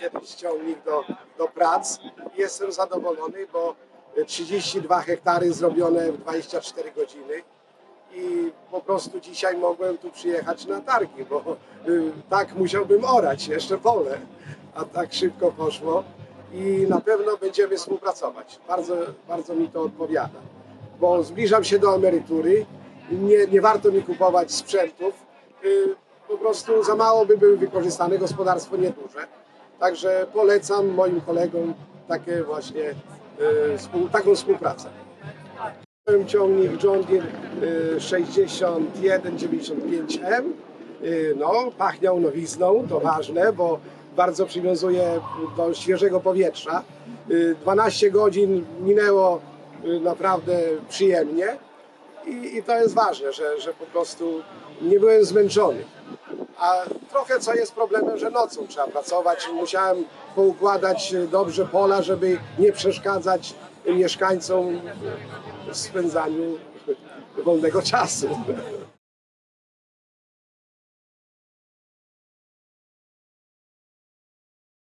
kiedyś ciągnik do, do prac. Jestem zadowolony, bo 32 hektary zrobione w 24 godziny. I po prostu dzisiaj mogłem tu przyjechać na targi, bo y, tak musiałbym orać jeszcze pole, a tak szybko poszło. I na pewno będziemy współpracować. Bardzo, bardzo mi to odpowiada, bo zbliżam się do emerytury, nie, nie warto mi kupować sprzętów, y, po prostu za mało by były wykorzystane, gospodarstwo nieduże. Także polecam moim kolegom takie właśnie y, taką współpracę. Ciągnik John Deere y, 6195M. Y, No, pachniał nowizną, to ważne, bo bardzo przywiązuje do świeżego powietrza. Y, 12 godzin minęło y, naprawdę przyjemnie i, i to jest ważne, że, że po prostu nie byłem zmęczony. A trochę co jest problemem, że nocą trzeba pracować. Musiałem poukładać dobrze pola, żeby nie przeszkadzać mieszkańcom w spędzaniu wolnego czasu.